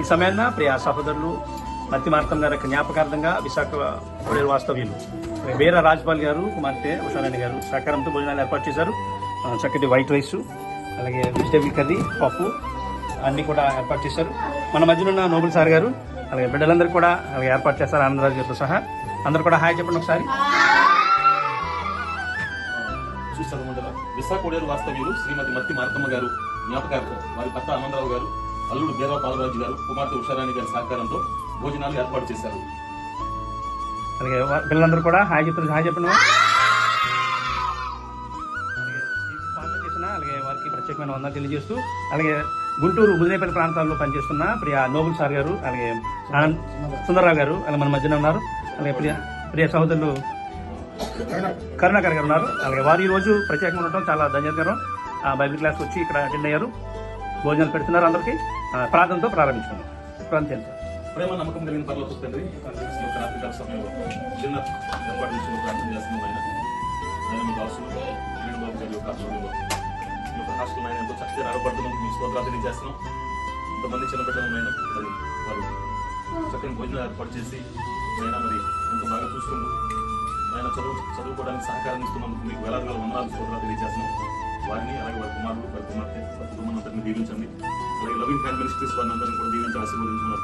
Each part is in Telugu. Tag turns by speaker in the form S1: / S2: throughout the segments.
S1: ఈ సమయాన్న ప్రియా సహోదరులు మత్తి మార్తం గారి జ్ఞాపకార్థంగా విశాఖ కొడేరు వాస్తవ్యులు వీర రాజ్పాల్ గారు కుమార్తె ఉషారాణి గారు సహకారంతో భోజనాలు ఏర్పాటు చేశారు. చక్కటి వైట్ రైస్ అలాగే వెజిటేబుల్ కర్రీ పప్పు అన్నీ కూడా ఏర్పాటు చేశారు. మన మధ్యలో ఉన్న నోబుల్ సార్ గారు అలాగే బిడ్డలందరూ కూడా అలాగే ఏర్పాటు చేస్తారు ఆనందరాజు గారితో సహా. అందరూ కూడా హాయ్ చెప్పండి ఒకసారి.
S2: చూస్తారు విశాఖ కొడేరు వాస్తవ్యులు శ్రీమతి మత్తి మార్తమ్మ గారు జ్ఞాపకార్థం వారి భర్త ఆనందరావు గారు అల్లుడు బేరా పాలరాజు గారు కుమార్తె ఉషారాణి గారి సహకారంతో భోజనాలు ఏర్పాటు చేశారు.
S1: అలాగే పిల్లలందరూ కూడా హాయ్ చెప్తున్నారు. హాయ్ చెప్పండి. అలాగే వారికి ప్రత్యేకమైన వందలు తెలియజేస్తూ అలాగే గుంటూరు ముదినేపల్లి ప్రాంతాల్లో పనిచేస్తున్న ప్రియ నోబుల్ సార్ గారు అలాగే సుందరరావు గారు అలాగే మన మధ్యన ఉన్నారు. అలాగే ప్రియ ప్రియ సహోదరులు కరుణాకర్ గారు ఉన్నారు. అలాగే వారు ఈ రోజు ప్రత్యేకంగా ఉండటం చాలా ధన్యకరం. ఆ బైబిల్ క్లాస్ వచ్చి ఇక్కడ అటెండ్ అయ్యారు. భోజనాలు పెడుతున్నారు అందరికీ. ప్రార్థనతో ప్రారంభించుకున్నాం ప్రార్థన
S2: ప్రేమ నమ్మకం కలిగిన పనులకు తండ్రి రాత్రికాల సమయంలో చిన్న ఏర్పాటు నుంచి ప్రార్థన చేస్తున్నాం ఆయన. ఆయన బాబు గారి యొక్క ఆశ్రమంలో యొక్క హాస్టల్ ఆయన ఎంతో చక్కగా నడపడుతున్నందుకు మీ స్తోత్రాలు తెలియజేస్తున్నాం. ఇంతమంది చిన్న బిడ్డలు ఆయన మరి వారు చక్కని భోజనం ఏర్పాటు చేసి ఆయన మరి ఎంతో బాగా చూసుకుంటూ ఆయన చదువు చదువుకోవడానికి సహకారం ఇస్తున్నాం మీకు వేలాది వేల వందనాలు స్తోత్రాలు తెలియజేస్తున్నాం. వారిని అలాగే వారి కుమారులు వారి కుమార్తె వారి కుటుంబం అందరినీ దీవించండి. అలాగే లవింగ్ ఫ్యాన్ మినిస్ట్రీస్ వారిని అందరినీ కూడా దీవించి ఆశీర్వదించున్నారు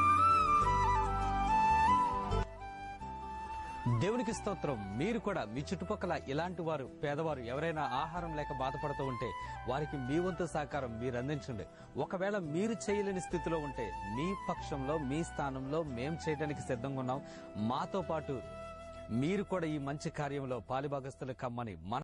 S3: దేవునికి స్తోత్రం. మీరు కూడా మీ చుట్టుపక్కల ఇలాంటి వారు పేదవారు ఎవరైనా ఆహారం లేక బాధపడుతూ ఉంటే వారికి మీ వంతు సహకారం మీరు అందించండి. ఒకవేళ మీరు చేయలేని స్థితిలో ఉంటే మీ పక్షంలో మీ స్థానంలో మేం చేయడానికి సిద్ధంగా ఉన్నాం. మాతో పాటు మీరు కూడా ఈ మంచి కార్యంలో పాలిభాగస్తులు కమ్మని మన